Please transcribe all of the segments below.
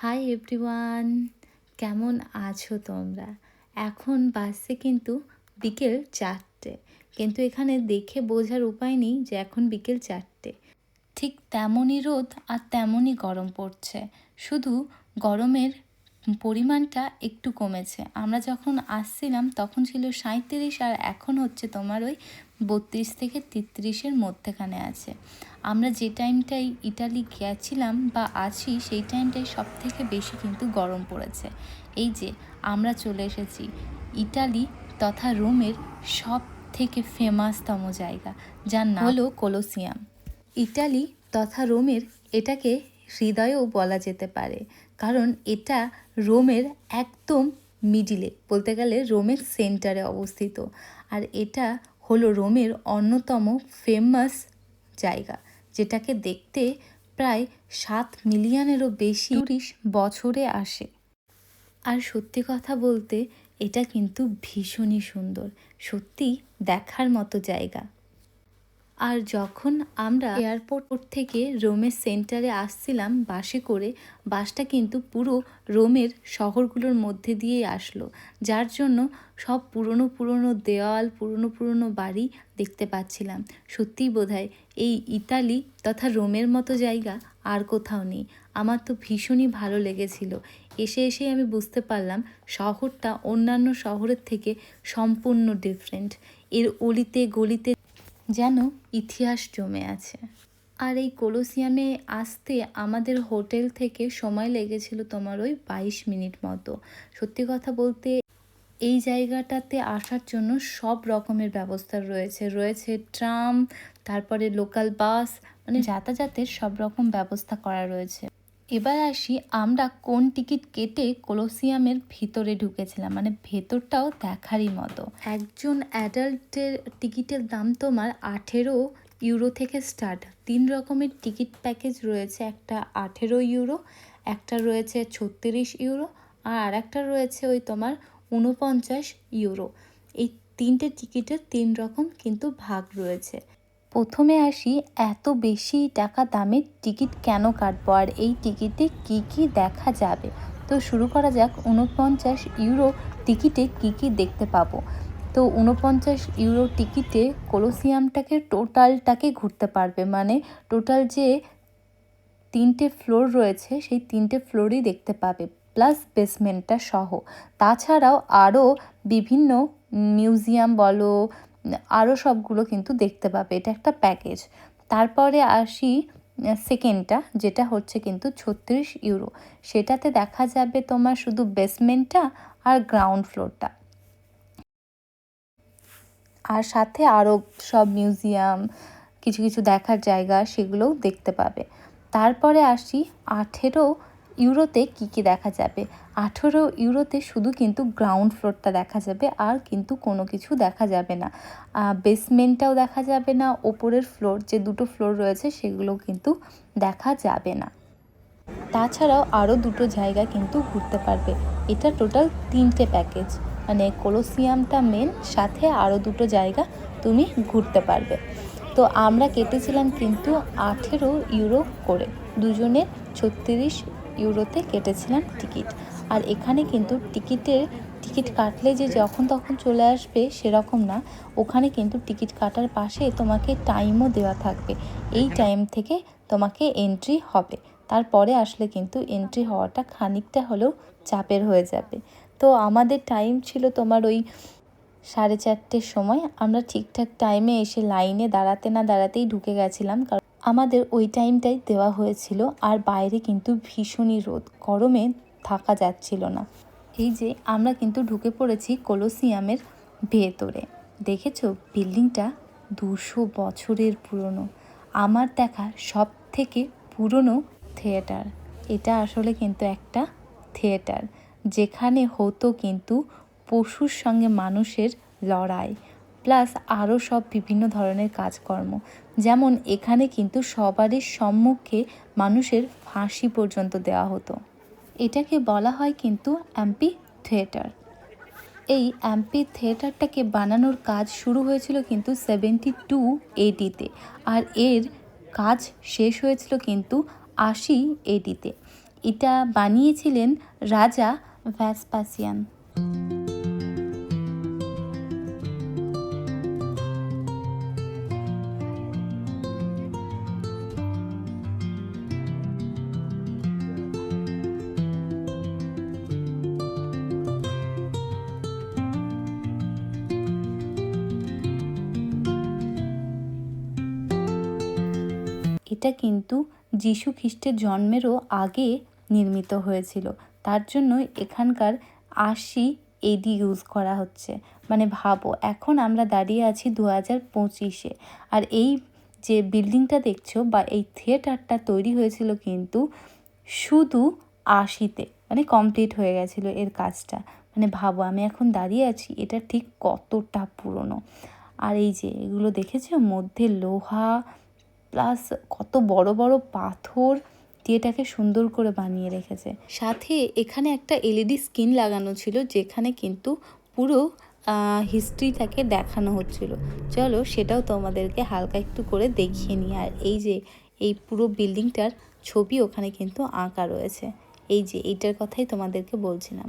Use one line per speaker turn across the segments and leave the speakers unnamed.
Hi everyone কেমন আছো তোমরা? এখন বাসে কিন্তু বিকেল চারটে। কিন্তু এখানে দেখে বোঝার উপায় নেই যে এখন বিকেল চারটে। ঠিক তেমনই রোদ আর তেমনই গরম পড়ছে। শুধু গরমের পরিমাণটা একটু কমেছে। আমরা যখন আসছিলাম তখন ছিল সাঁত্রিশ আর এখন হচ্ছে তোমার ওই বত্রিশ থেকে তেত্রিশের মধ্যেখানে আছে। আমরা যে টাইমটাই ইটালি গেছিলাম বা আছি সেই টাইমটাই সব থেকে বেশি কিন্তু গরম পড়েছে। এই যে আমরা চলে এসেছি ইটালি তথা রোমের সব থেকে ফেমাসতম জায়গা যার নাম হলো কোলোসিয়াম। ইটালি তথা রোমের এটাকে হৃদয়ও বলা যেতে পারে। কারণ এটা রোমের একদম মিডিলে, বলতে গেলে রোমের সেন্টারে অবস্থিত। আর এটা হলো রোমের অন্যতম ফেমাস জায়গা, যেটাকে দেখতে প্রায় সাত মিলিয়নেরও বেশি টুরিস্ট বছরে আসে। আর সত্যি কথা বলতে, এটা কিন্তু ভীষণই সুন্দর সত্যি দেখার মতো জায়গা। আর যখন আমরা এয়ারপোর্ট থেকে রোমের সেন্টারে আসছিলাম, বাসে করে বাসটা কিন্তু পুরো রোমের শহরগুলোর মধ্যে দিয়েই আসলো, যার জন্য সব পুরনো পুরনো দেওয়াল, পুরনো পুরনো বাড়ি দেখতে পাচ্ছিলাম। সত্যিই বোধহয় এই ইতালি তথা রোমের মতো জায়গা আর কোথাও নেই। আমার তো ভীষণই ভালো লেগেছিল। এসে এসে আমি বুঝতে পারলাম শহরটা অন্যান্য শহরের থেকে সম্পূর্ণ ডিফারেন্ট এর অলিতে গলিতে যেন ইতিহাস জমে আছে। আর এই কোলোসিয়ামে আসতে আমাদের হোটেল থেকে সময় লেগেছিল তোমার ওই বাইশ মিনিট মতো। সত্যি কথা বলতে, এই জায়গাটাতে আসার জন্য সব রকমের ব্যবস্থা রয়েছে। রয়েছে ট্রাম, তারপরে লোকাল বাস মানে যাতায়াতের সব রকম ব্যবস্থা করা রয়েছে। এবার আসি আমরা কোন টিকিট কেটে কোলোসিয়ামের ভিতরে ঢুকেছিলাম। মানে ভেতরটাও দেখারই মতো। একজন অ্যাডাল্টের টিকিটের দাম তোমার আঠেরো ইউরো থেকে স্টার্ট। তিন রকমের টিকিট প্যাকেজ রয়েছে। একটা আঠেরো ইউরো, একটা রয়েছে ছত্রিশ ইউরো আর একটা রয়েছে ওই তোমার উনপঞ্চাশ ইউরো। এই তিনটে টিকিটের তিন রকম কিন্তু ভাগ রয়েছে। প্রথমে আসি, এত বেশি টাকা দামের টিকিট কেন কাটবো? আর এই টিকিটে কি কি দেখা যাবে? তো শুরু করা যাক উনপঞ্চাশ ইউরো টিকিটে কি কি দেখতে পাবো? তো উনপঞ্চাশ ইউরো টিকিটে কোলোসিয়ামটাকে, টোটালটাকে ঘুরতে পারবে। মানে টোটাল যে তিনটে ফ্লোর রয়েছে, সেই তিনটে ফ্লোরই দেখতে পাবে, প্লাস বেসমেন্টটা সহ। তাছাড়াও আরও বিভিন্ন মিউজিয়াম বলো আরও সবগুলো কিন্তু দেখতে পাবে। এটা একটা প্যাকেজ তারপরে আসি সেকেন্ডটা যেটা হচ্ছে কিন্তু ছত্রিশ ইউরো সেটাতে দেখা যাবে তোমার শুধু বেসমেন্টটা আর গ্রাউন্ড ফ্লোরটা আর সাথে আরও সব মিউজিয়াম কিছু কিছু দেখার জায়গা, সেগুলোও দেখতে পাবে। তারপরে আসি, আঠেরো ইউরোতে কি কি দেখা যাবে? আঠেরো ইউরোতে শুধু কিন্তু গ্রাউন্ড ফ্লোরটা দেখা যাবে, আর কিন্তু কোনো কিছু দেখা যাবে না। বেসমেন্টটাও দেখা যাবে না, ওপরের ফ্লোর যে দুটো ফ্লোর রয়েছে সেগুলো কিন্তু দেখা যাবে না। তাছাড়াও আরও দুটো জায়গা কিন্তু ঘুরতে পারবে। এটা টোটাল তিনটে প্যাকেজ মানে কোলোসিয়ামটা মেন সাথে আরও দুটো জায়গা তুমি ঘুরতে পারবে। তো আমরা কেটেছিলাম কিন্তু আঠেরো ইউরো করে। দুজনের ছত্রিশ ইউরোতে কেটেছিলাম টিকিট। আর এখানে কিন্তু টিকিটের, টিকিট কাটলে যে যখন তখন চলে আসবে সেরকম না। ওখানে কিন্তু টিকিট কাটার পাশে তোমাকে টাইমও দেওয়া থাকবে। এই টাইম থেকে তোমাকে এন্ট্রি হবে। তারপরে আসলে কিন্তু এন্ট্রি হওয়াটা খানিকটা হলেও চাপের হয়ে যাবে। তো আমাদের টাইম ছিল তোমার ওই সাড়ে চারটের সময়। আমরা ঠিকঠাক টাইমে এসে লাইনে দাঁড়াতে না দাঁড়াতেই ঢুকে গেছিলাম। কারণ আমাদের ওই টাইমটাই দেওয়া হয়েছিল আর বাইরে কিন্তু ভীষণই রোদ, গরমে থাকা যাচ্ছিল না। এই যে আমরা কিন্তু ঢুকে পড়েছি কোলোসিয়ামের ভেতরে। দেখেছ? বিল্ডিংটা দুশো বছরের পুরনো। আমার দেখা সব থেকে পুরনো থিয়েটার। এটা আসলে কিন্তু একটা থিয়েটার, যেখানে হতো কিন্তু পশুর সঙ্গে মানুষের লড়াই। প্লাস আরও সব বিভিন্ন ধরনের কাজকর্ম। যেমন এখানে কিন্তু সবারই সম্মুখে মানুষের ফাঁসি পর্যন্ত দেওয়া হতো। এটাকে বলা হয় কিন্তু অ্যাম্পি থিয়েটার এই অ্যাম্পি থিয়েটারটাকে বানানোর কাজ শুরু হয়েছিল কিন্তু সেভেন্টি টু এডিতে। আর এর কাজ শেষ হয়েছিল কিন্তু আশি এডিতে। এটা বানিয়েছিলেন রাজা ভ্যাসপাসিয়ান। এটা কিন্তু যীশু খ্রিস্টের জন্মেরও আগে নির্মিত হয়েছিল। তার জন্য এখানকার আশি এডি ইউজ করা হচ্ছে। মানে ভাবো, এখন আমরা দাঁড়িয়ে আছি দু হাজার পঁচিশে। আর এই যে বিল্ডিংটা দেখছ বা এই থিয়েটারটা তৈরি হয়েছিল কিন্তু শুধু আশিতে মানে কমপ্লিট হয়ে গেছিল এর কাজটা। মানে ভাবো, আমি এখন দাঁড়িয়ে আছি, এটা ঠিক কতটা পুরনো। আর এই যে, এগুলো দেখেছ? মধ্যে লোহা প্লাস কত বড় বড় পাথর দিয়ে এটাকে সুন্দর করে বানিয়ে রেখেছে। সাথে এখানে একটা এলইডি স্ক্রিন লাগানো ছিল, যেখানে কিন্তু পুরো হিস্ট্রিটাকে দেখানো হচ্ছিল। চলো সেটাও তোমাদেরকে হালকা একটু করে দেখিয়ে নিই। আর এই যে, এই পুরো বিল্ডিংটার ছবি ওখানে কিন্তু আঁকা রয়েছে। এই যে, এইটার কথাই তোমাদেরকে বলছিলাম।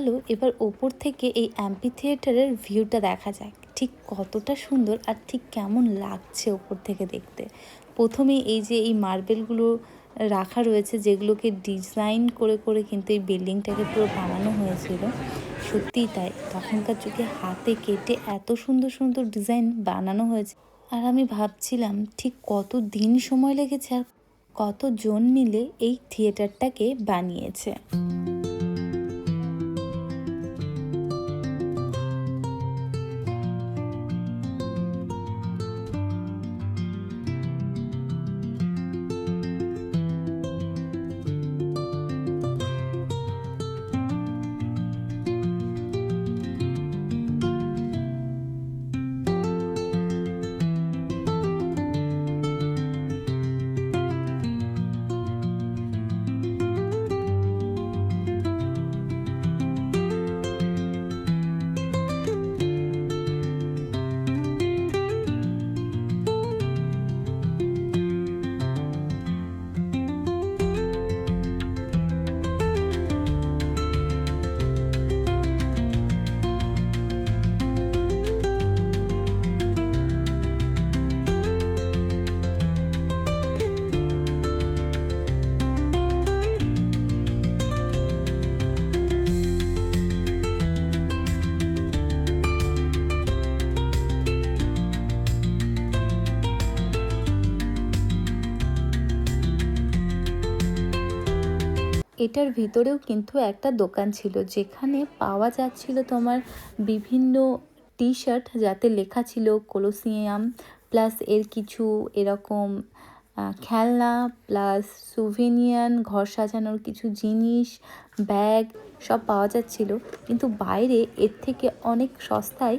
চলো, এবার ওপর থেকে এই অ্যাম্পি থিয়েটারের ভিউটা দেখা যাক। ঠিক কতটা সুন্দর আর ঠিক কেমন লাগছে ওপর থেকে দেখতে। প্রথমে এই যে এই মার্বেলগুলো রাখা রয়েছে, যেগুলোকে ডিজাইন করে করে কিন্তু এই বিল্ডিংটাকে পুরো বানানো হয়েছিল, সত্যিই তাই। তখনকার যুগে হাতে কেটে এত সুন্দর সুন্দর ডিজাইন বানানো হয়েছে। আর আমি ভাবছিলাম, ঠিক কত দিন সময় লেগেছে আর কতজন মিলে এই থিয়েটারটাকে বানিয়েছে? এটার ভিতরেও কিন্তু একটা দোকান ছিল যেখানে পাওয়া যাচ্ছিল তোমার বিভিন্ন টি শার্ট যাতে লেখা ছিল কোলোসিয়াম প্লাস এর কিছু এরকম খেলনা প্লাস সুভেনিয়ান ঘর সাজানোর কিছু জিনিস ব্যাগ সব পাওয়া যাচ্ছিল। কিন্তু বাইরে এর থেকে অনেক সস্তায়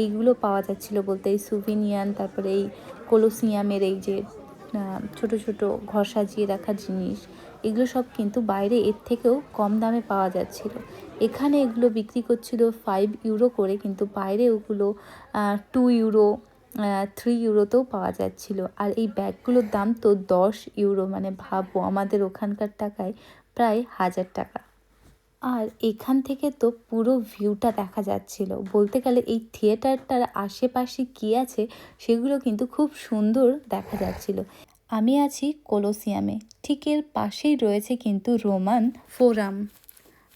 এইগুলো পাওয়া যাচ্ছিল বলতে এই সুভেনিয়ান তারপরে এই কোলোসিয়ামের এই যে ছোট ছোট ঘর সাজিয়ে রাখার জিনিস। এগুলো সব কিন্তু বাইরে এর থেকেও কম দামে পাওয়া যাচ্ছিল। এখানে এগুলো বিক্রি করছিল ফাইভ ইউরো করে, কিন্তু বাইরে ওগুলো টু ইউরো থ্রি ইউরোতেও পাওয়া যাচ্ছিল। আর এই ব্যাগগুলোর দাম তো দশ ইউরো মানে ভাবো আমাদের ওখানকার টাকায় প্রায় হাজার টাকা। আর এখান থেকে তো পুরো ভিউটা দেখা যাচ্ছিল। বলতে গেলে এই থিয়েটারটার আশেপাশে কী আছে সেগুলো কিন্তু খুব সুন্দর দেখা যাচ্ছিল। আমি আছি কোলোসিয়ামে। ঠিক এর পাশেই রয়েছে কিন্তু রোমান ফোরাম।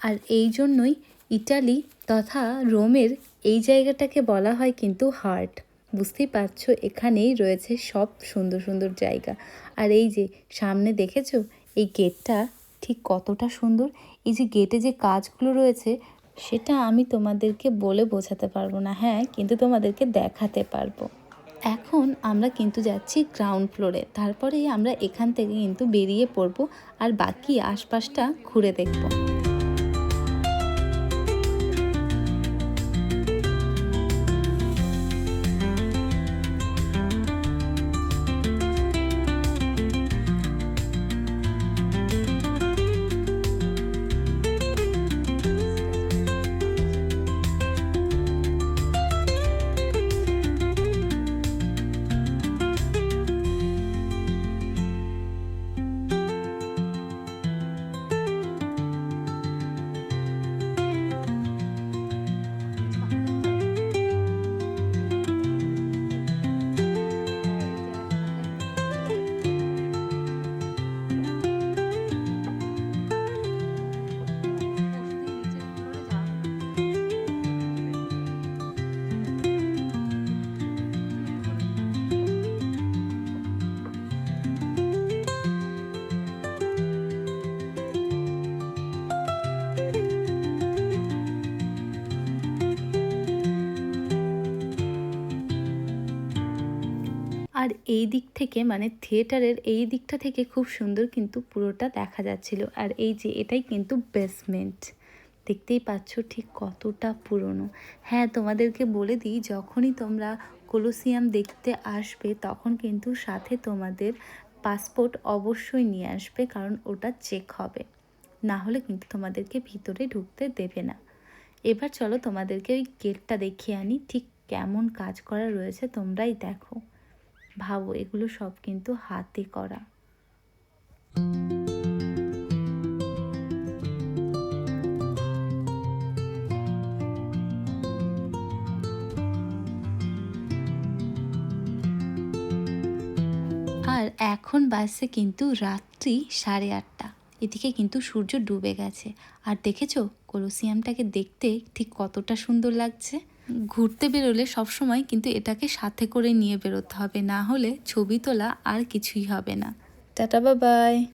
আর এই জন্যই ইটালি তথা রোমের এই জায়গাটাকে বলা হয় কিন্তু হার্ট। বুঝতেই পারছ, এখানেই রয়েছে সব সুন্দর সুন্দর জায়গা। আর এই যে সামনে দেখেছ, এই গেটটা ঠিক কতটা সুন্দর। এই যে গেটে যে কাজগুলো রয়েছে, সেটা আমি তোমাদেরকে বলে বোঝাতে পারব না। হ্যাঁ কিন্তু তোমাদেরকে দেখাতে পারব। এখন আমরা কিন্তু যাচ্ছি গ্রাউন্ড ফ্লোরে তারপরেই আমরা এখান থেকে কিন্তু বেরিয়ে পড়ব আর বাকি আশপাশটা ঘুরে দেখব। এই দিক থেকে মানে থিয়েটারের এই দিকটা থেকে খুব সুন্দর কিন্তু পুরোটা দেখা যাচ্ছিল। আর এই যে এটাই কিন্তু বেসমেন্ট দেখতেই পাচ্ছ ঠিক কতটা পুরনো। হ্যাঁ তোমাদেরকে বলে দিই, যখনই তোমরা কোলোসিয়াম দেখতে আসবে, তখন কিন্তু সাথে তোমাদের পাসপোর্ট অবশ্যই নিয়ে আসবে, কারণ ওটা চেক হবে। না হলে কিন্তু তোমাদেরকে ভিতরে ঢুকতে দেবে না। এবার চলো তোমাদেরকে ওই গেটটা দেখিয়ে আনি, ঠিক কেমন কাজ করা রয়েছে, তোমরাই দেখো। ভাবো, এগুলো সব কিন্তু হাতে করা। আর এখন বাসে কিন্তু রাত্রি সাড়ে আটটা। এদিকে কিন্তু সূর্য ডুবে গেছে। আর দেখেছ, কলোসিয়ামটাকে দেখতে ঠিক কতটা সুন্দর লাগছে? ঘুরতে বেরোলে সবসময় কিন্তু এটাকে সাথে করে নিয়ে বেরোতে হবে, না হলে ছবি তোলা আর কিছুই হবে না। টাটা, বাবাই।